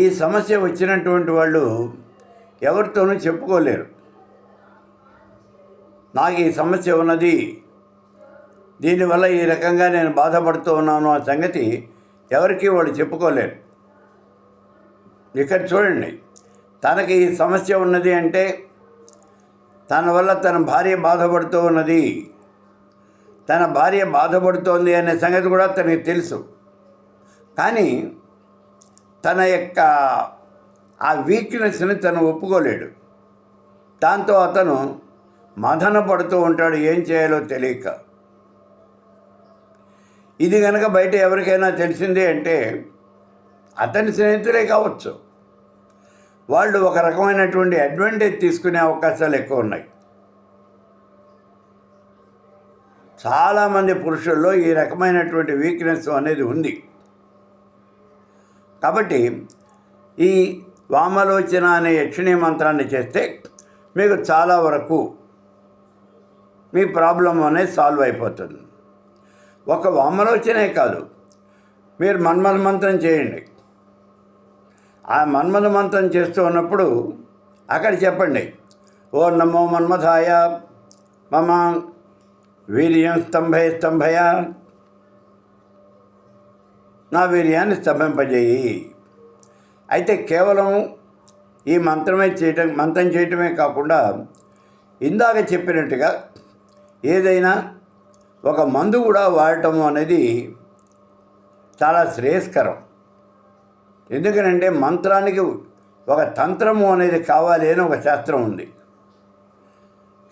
ఈ సమస్య వచ్చినటువంటి వాళ్ళు ఎవరితోనూ చెప్పుకోలేరు. నాకు ఈ సమస్య ఉన్నది దీనివల్ల ఈ రకంగా నేను బాధపడుతూ ఉన్నాను ఆ సంగతి ఎవరికి వాళ్ళు చెప్పుకోలేరు. ఇక్కడ చూడండి తనకి ఈ సమస్య ఉన్నది అంటే తన వల్ల తన భార్య బాధపడుతూ ఉన్నది తన భార్య బాధపడుతోంది అనే సంగతి కూడా తనకి తెలుసు. కానీ తన యొక్క ఆ వీక్నెస్ని తను ఒప్పుకోలేడు. దాంతో అతను మదన పడుతూ ఉంటాడు ఏం చేయాలో తెలియక. ఇది కనుక బయట ఎవరికైనా తెలిసింది అంటే అతని స్నేహితులే కావచ్చు. వాళ్ళు ఒక రకమైనటువంటి అడ్వాంటేజ్ తీసుకునే అవకాశాలు ఎక్కువ ఉన్నాయి. చాలామంది పురుషుల్లో ఈ రకమైనటువంటి వీక్నెస్ అనేది ఉంది. కాబట్టి ఈ వామలోచన అనే యక్షిణీ మంత్రాన్ని చేస్తే మీకు చాలా వరకు మీ ప్రాబ్లం అనేది సాల్వ్ అయిపోతుంది. ఒక వామలోచనే కాదు. మీరు మన్మధ మంత్రం చేయండి. ఆ మన్మధ మంత్రం చేస్తూ ఉన్నప్పుడు అక్కడ చెప్పండి. ఓ నమో మన్మథాయ. మమ. వీర్యం స్తంభయ స్తంభయ. నా వీర్యాన్ని స్తంభింపజేయి. అయితే కేవలం ఈ మంత్రమే చేయటం మంత్రం చేయటమే కాకుండా ఇందాక చెప్పినట్టుగా ఏదైనా ఒక మందు కూడా వాడటం అనేది చాలా శ్రేయస్కరం. ఎందుకనంటే మంత్రానికి ఒక తంత్రము అనేది కావాలి అని ఒక శాస్త్రం ఉంది.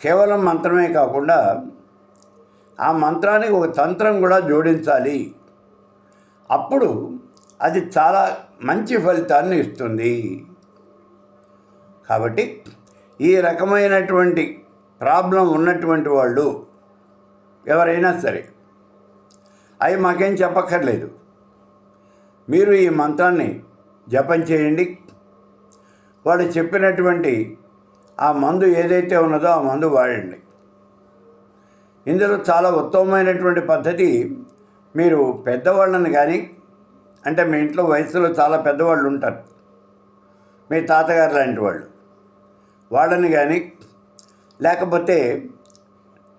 కేవలం మంత్రమే కాకుండా ఆ మంత్రానికి ఒక తంత్రం కూడా జోడించాలి. అప్పుడు అది చాలా మంచి ఫలితాన్ని ఇస్తుంది. కాబట్టి ఈ రకమైనటువంటి ప్రాబ్లం ఉన్నటువంటి వాళ్ళు ఎవరైనా సరే అవి మాకేం చెప్పక్కర్లేదు. మీరు ఈ మంత్రాన్ని జపం చేయండి. వాళ్ళు చెప్పినటువంటి ఆ మందు ఏదైతే ఉన్నదో ఆ మందు వాడండి. ఇందులో చాలా ఉత్తమమైనటువంటి పద్ధతి మీరు పెద్దవాళ్ళని కానీ అంటే మీ ఇంట్లో వయసులో చాలా పెద్దవాళ్ళు ఉంటారు. మీ తాతగారు లాంటి వాళ్ళు. వాళ్ళని కానీ లేకపోతే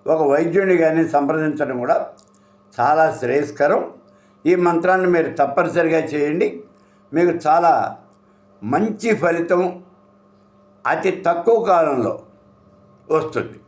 ఒక వైద్యుని కానీ సంప్రదించడం కూడా చాలా శ్రేయస్కరం. ఈ మంత్రాన్ని మీరు తప్పనిసరిగా చేయండి. మీకు చాలా మంచి ఫలితం అతి తక్కువ కాలంలో వస్తుంది.